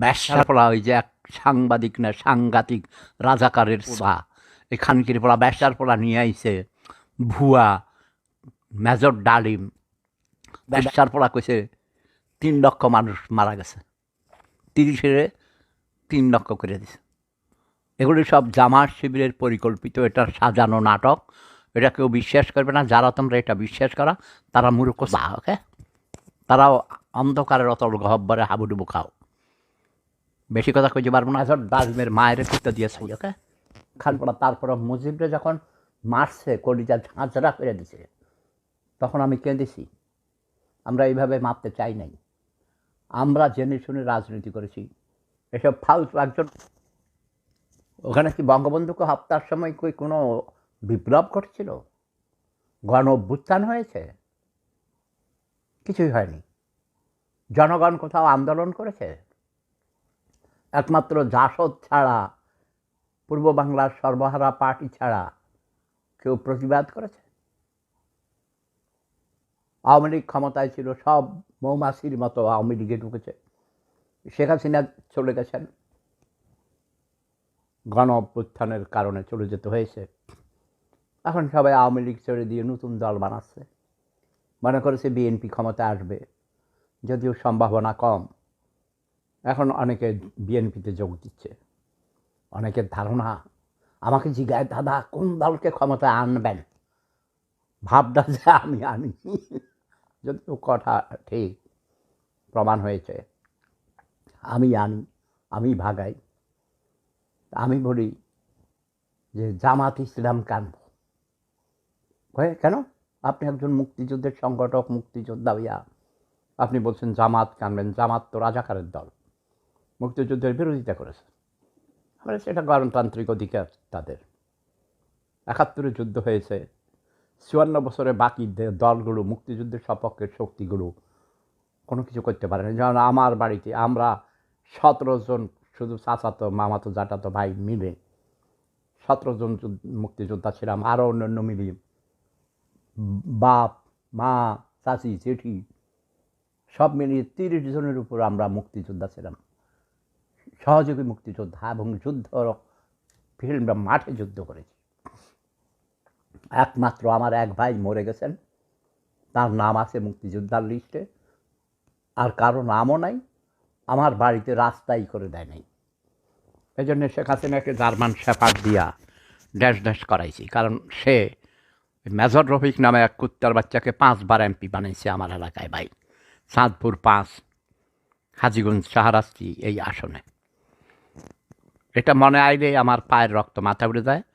ব্যবসার পড়া ওই যে এক সাংবাদিক না সাংঘাতিক রাজাকারের সা এখানকার পড়া ব্যবসার পড়া নিয়ে আইছে ভুয়া মেজর ডালিম। ব্যবসার পড়া কইছে তিন লক্ষ মানুষ মারা গেছে। তিরিশের তিন লক্ষ করে দিছে। এগুলি সব জামাত শিবিরের পরিকল্পিত এটা সাজানো নাটক। এটা কেউ বিশ্বাস করবে না যারা তোমরা এটা বিশ্বাস করা তারা মূর্খ চা ওকে তারাও অন্ধকারের অতল গহব্বরে হাবুডুবু খাও। বেশি কথা কইতে পারব না এসব ডালমের মায়ের পিতা দিয়েছে ওকে? খানপড়া তারপরে মুজিবরে যখন মারছে, কলিজা ঝাঁঝরা করে দিছে, তখন আমি কেঁদেছি। আমরা এইভাবে মারতে চাই নাই। আমরা জেনে শুনে রাজনীতি করেছি। এসব ফালতু একজন ওখানে কি বঙ্গবন্ধুকে হপ্তার সময় কই কোনো বিপ্লব ঘটছিল? গণ অভ্যুত্থান হয়েছে? কিছুই হয়নি। জনগণ কোথাও আন্দোলন করেছে? একমাত্র জাসদ ছাড়া, পূর্ব বাংলার সর্বহারা পার্টি ছাড়া কেউ প্রতিবাদ করেছে? আওয়ামী লীগ ক্ষমতায় ছিল, সব মৌমাছির মতো আওয়ামী লীগে ঢুকেছে। শেখ হাসিনা চলে গেছেন। গণ অভ্যুত্থানের কারণে চলে যেতে হয়েছে। এখন সবাই আওয়ামী লীগ ছেড়ে দিয়ে নতুন দল বানাচ্ছে। মনে করেছে বিএনপি ক্ষমতা আসবে, যদিও সম্ভাবনা কম। এখন অনেকে বিএনপিতে যোগ দিচ্ছে। অনেকের ধারণা, আমাকে জিজ্ঞায় দাদা, কোন দলকে ক্ষমতায় আনবেন? ভাবটা যে আমি আনি। যদিও কথা ঠিক প্রমাণ হয়েছে, আমি আনি, আমি ভাগাই। আমি বলি যে জামাত ইসলাম কানব কেন? আপনি একজন মুক্তিযুদ্ধের সংগঠক, মুক্তিযোদ্ধা হইয়া আপনি বলছেন জামাত কানবেন। জামাত তো রাজাকারের দল। মুক্তিযুদ্ধের বিরোধিতা করেছে। আমরা সেটা গণতান্ত্রিক অধিকার তাদের। একাত্তরে যুদ্ধ হয়েছে। চুয়ান্ন বছরে বাকি দলগুলো, মুক্তিযুদ্ধের সপক্ষের শক্তিগুলো কোনো কিছু করতে পারে না। যেমন আমার বাড়িতে আমরা সতেরো জন শুধু চাচাতো, মামাতো, জাটাতো ভাই মিলে সতেরো জন যুদ্ধ- মুক্তিযোদ্ধা ছিলাম। আরও অন্যান্য মিলিয়ে বাপ, মা, চাচি, জেঠি সব মিলিয়ে তিরিশ জনের উপর আমরা মুক্তিযোদ্ধা ছিলাম। সহযোগী মুক্তিযোদ্ধা এবং যুদ্ধ ফিল্ড মাঠে যুদ্ধ করেছি। একমাত্র আমার এক ভাই মরে গেছেন। তার নাম আছে মুক্তিযোদ্ধার লিস্টে। আর কারও নামও নাই। আমার বাড়িতে রাস্তাই করে দেয় নাই। এই জন্যে শেখ হাসিনাকে জার্মান শেফার দিয়া ড্যাশ ড্যাশ করাইছি। কারণ সে মেজর রফিক নামে এক কুত্তার বাচ্চাকে পাঁচবার এমপি বানাইছে আমার এলাকায় ভাই। চাঁদপুর পাঁচ, হাজিগঞ্জ, শাহরাস্তি এই আসনে। এটা মনে আইলে আমার পায়ের রক্ত মাথা উড়ে যায়।